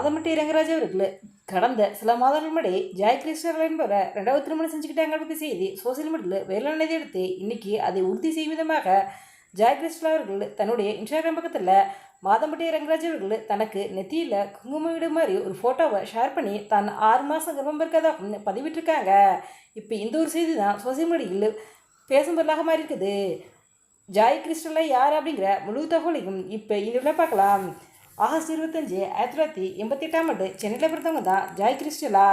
மாதமட்டி ரங்கராஜ் அவர்கள் கடந்த சில மாதங்கள் முன்னாடி ஜாய் கிருஷ்ணர் என்பவரை ரெண்டாவது திருமணம் செஞ்சுக்கிட்டாங்க பற்றி செய்தி சோசியல் மீடியாவில் வேளாண் எடுத்து இன்னைக்கு அதை உறுதி செய்யும் விதமாக ஜாய் கிருஷ்ணன் அவர்கள் தன்னுடைய இன்ஸ்டாகிராம் பக்கத்தில் மாதம்பட்டி ரங்கராஜ் அவர்கள் தனக்கு நெத்தியில் குங்குமம் இடு மாதிரி ஒரு ஃபோட்டோவை ஷேர் பண்ணி தான் ஆறு மாதம் கர்ப்பம் இருக்கதாகவும் பதிவிட்டிருக்காங்க. இப்போ இந்த ஒரு செய்தி தான் சோசியல் மீடியாவில் பேசும் பொருளாக மாறி இருக்குது ஜாய் கிறிஸ்டலா யார் அப்படிங்கிற முழு தகவலையும் இப்போ இதில் பார்க்கலாம். ஆகஸ்ட் இருபத்தஞ்சு ஆயிரத்தி தொள்ளாயிரத்தி எண்பத்தி எட்டாம் ஆண்டு சென்னையில் பிறந்தவங்க தான் ஜாய் கிறிஸ்டலா.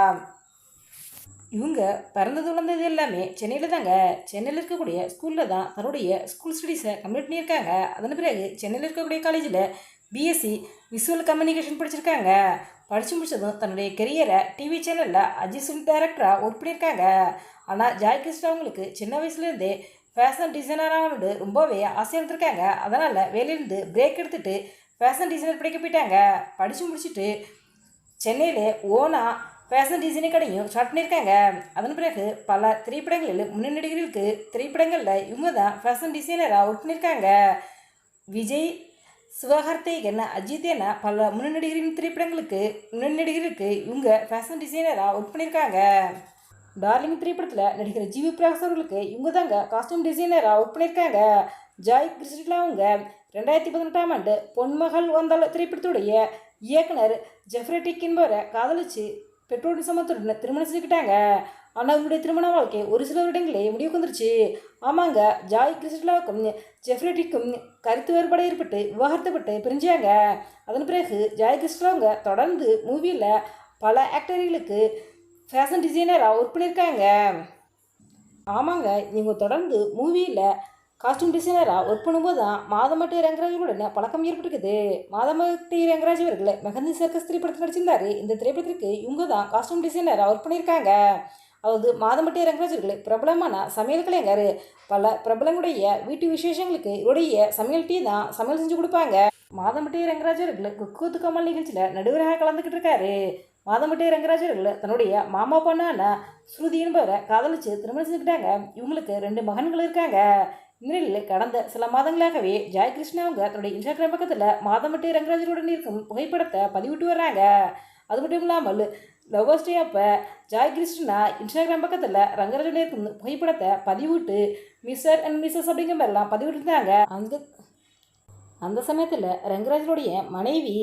இவங்க பிறந்தது வளர்ந்தது எல்லாமே சென்னையில் தாங்க. சென்னையில் இருக்கக்கூடிய ஸ்கூலில் தான் தன்னுடைய ஸ்கூல் ஸ்டடீஸை கம்ப்ளீட் பண்ணியிருக்காங்க. அதன் பிறகு சென்னையில் இருக்கக்கூடிய காலேஜில் பிஎஸ்சி விசுவல் கம்யூனிகேஷன் படிச்சிருக்காங்க. படித்து முடிச்சதும் தன்னுடைய கெரியரை டிவி சேனலில் அசிஸ்டன்ட் டைரக்டராக ஒர்க் பண்ணியிருக்காங்க. ஆனால் ஜாய் கிறிஸ்டா அவங்களுக்கு சின்ன வயசுலேருந்தே ஃபேஷன் டிசைனராக ஆனது ரொம்பவே ஆசையாக இருந்திருக்காங்க. அதனால் வேலையிலேருந்து பிரேக் எடுத்துகிட்டு ஃபேஷன் டிசைனர் படிக்க போயிட்டாங்க. படித்து முடிச்சுட்டு சென்னையில் ஓனாக ஃபேஷன் டிசைனிங் கடையும் ஸ்டார்ட் பண்ணியிருக்காங்க. அதன் பிறகு பல திரைப்படங்களில் முன்னணி நடிகர்களுக்கு திரைப்படங்களில் இவங்க தான் ஃபேஷன் டிசைனராக ஒர்க் பண்ணியிருக்காங்க. விஜய் சிவகார்த்திகன் அஜித் என பல முன்னணி நடிகரின் திரைப்படங்களுக்கு முன்னணி நடிகர்களுக்கு இவங்க ஃபேஷன் டிசைனராக ஒர்க் பண்ணியிருக்காங்க. டார்லிங் திரைப்படத்தில் நடிகர் ஜிவி பிரகாஷ் அவர்களுக்கு இவங்க தாங்க காஸ்டியூம் டிசைனராக ஒர்க் பண்ணியிருக்காங்க. ஜாய் கிருஷ்ணா அவங்க ரெண்டாயிரத்தி பதினெட்டாம் ஆண்டு பொன்மகள் வந்தால் திரைப்படத்துடைய இயக்குனர் ஜெஃப்ரெட்டிக் என்பவரை காதலிச்சு பெற்றோர் சமத்துடன் திருமணம் செஞ்சுக்கிட்டாங்க. ஆனால் அவருடைய திருமண வாழ்க்கை ஒரு சில வருடங்களே முடிவுக்கு வந்துருச்சு. ஆமாங்க ஜாய் கிறிஸ்டலாவுக்கும் ஜெஃப்ரெட்டிக்கும் கருத்து வேறுபாடு ஏற்பட்டு விவாகரத்துப்பட்டு பிரிஞ்சாங்க. அதன் பிறகு ஜாய் கிறிஸ்டலாவங்க தொடர்ந்து மூவியில் பல ஆக்டர்களுக்கு ஃபேஷன் டிசைனராக ஒர்க் பண்ணியிருக்காங்க ஆமாங்க இவங்க தொடர்ந்து மூவியில் காஸ்டியூம் டிசைனராக ஒர்க் பண்ணும்போது தான் மாதமட்டு ரங்கராஜுடன் பழக்கம் ஏற்பட்டிருக்குது. மாதமட்டு ரங்கராஜ் அவர்கள் மெகந்தி சர்க்கஸ் திரைப்படத்தில் நடிச்சிருந்தாரு. இந்த திரைப்படத்திற்கு இவங்க தான் காஸ்டியூம் டிசைனராக ஒர்க் பண்ணியிருக்காங்க அதாவது மாதமட்டி ரங்கராஜர்கள் பிரபலமான சமையல் கலைஞர். பல பிரபலங்களுடைய வீட்டு விசேஷங்களுக்கு இவருடைய சமையல் டீ தான் சமையல் செஞ்சு கொடுப்பாங்க. மாதமட்டி ரங்கராஜ் குக்கு குக்கூத்து கமல் நிகழ்ச்சியில் நடுவராக கலந்துக்கிட்டு இருக்காரு. மாதம்பட்டி ரங்கராஜ் தன்னுடைய மாமா பொண்ணான ஸ்ருதி என்பவரை காதலிச்சு திருமணம் செஞ்சுக்கிட்டாங்க. இவங்களுக்கு ரெண்டு மகன்கள் இருக்காங்க. இந்நிலையில் கடந்த சில மாதங்களாகவே ஜெயகிருஷ்ணா அவங்க தன்னுடைய இன்ஸ்டாகிராம் பக்கத்தில் மாதம்பட்டி ரங்கராஜருடன் இருக்கும் புகைப்படத்தை பதிவிட்டு வர்றாங்க. அது மட்டும் இல்லாமல் லவ்வர்ஸ் டே அப்போ ஜாய் கிருஷ்ணா இன்ஸ்டாகிராம் பக்கத்தில் ரங்கராஜனுடைய இருக்கும் புகைப்படத்தை பதிவிட்டு மிஸ்டர் அண்ட் மிஸ்ஸஸ் அப்படிங்கிற மாதிரிலாம் பதிவிட்டு இருந்தாங்க அந்த அந்த சமயத்தில் ரங்கராஜனுடைய மனைவி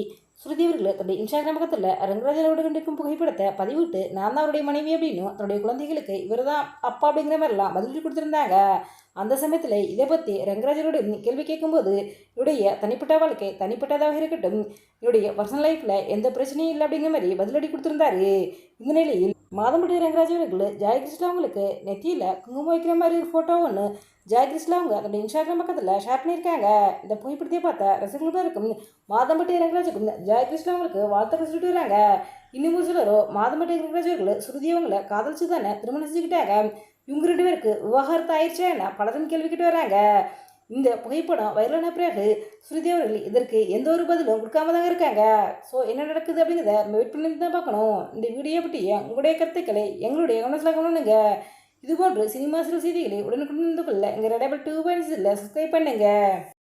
ஸ்ருதி அவர்கள் தன்னுடைய இன்ஸ்டாகிராம் பக்கத்தில் ரங்கராஜனோடு கண்டிக்கும் புகைப்படத்தை பதிவிட்டு நான் தான் அவருடைய மனைவி அப்படின்னும் தன்னுடைய குழந்தைகளுக்கு இவர் தான் அப்பா அப்படிங்கிற மாதிரிலாம் பதில் கொடுத்துருந்தாங்க. அந்த சமயத்தில் இதை பற்றி ரங்கராஜனோட கேள்வி கேட்கும்போது இவருடைய தனிப்பட்ட வாழ்க்கை தனிப்பட்டதாக இருக்கட்டும் இவருடைய பர்சனல் லைஃப்பில் எந்த பிரச்சனையும் இல்லை அப்படிங்கிற மாதிரி பதிலடி கொடுத்துருந்தாரு இந்த நிலையில் மாதம்பட்டி ரங்கராஜ் அவர்கள் ஜெயகிருஷ்ணா அவங்களுக்கு நெத்தியில் குங்குமம் வைக்கிற மாதிரி ஒரு ஃபோட்டோ ஒன்று ஜெயகிருஷ்ணா அவங்க தன்னுடைய இன்ஸ்டாகிராம் பக்கத்தில் ஷேர் பண்ணியிருக்காங்க இந்த புகைப்படத்தை பார்த்தா ரசிகர்கள் இருக்கும் மாதம்பட்டி ரங்கராஜுக்கும் ஜெயகிருஷ்ணா அவங்களுக்கு வாழ்த்துக்கள் சொல்லிட்டு வராங்க இன்னும் ஒரு சிலரோ மாதம்பட்டி ரங்கராஜ் அவர்கள் சுருதி அவங்கள காதலிச்சு தானே திருமணம் செஞ்சுக்கிட்டாங்க இவங்க ரெண்டு பேருக்கு விவாகரத்து ஆயிடுச்சா என்ன? பலரும் கேள்விக்கிட்டு வராங்க. இந்த புகைப்படம் வைரலான பிறகு ஸ்ருதி அவர்கள் இதற்கு எந்த ஒரு பதிலும் கொடுக்காம தாங்க இருக்காங்க. ஸோ என்ன நடக்குது அப்படிங்கிறத நம்ம வெயிட் பண்ணி தான் பார்க்கணும். இந்த வீடியோ பற்றிய உங்களுடைய கருத்துக்களை எங்களுடைய கவனத்தில் கவனிங்க இதுபோன்று சினிமா சில செய்திகளை உடனுக்குடன் கொள்ள எங்கள் ரெடபிள் டூ பாயிண்ட்ஸில் சப்ஸ்கிரைப் பண்ணுங்கள்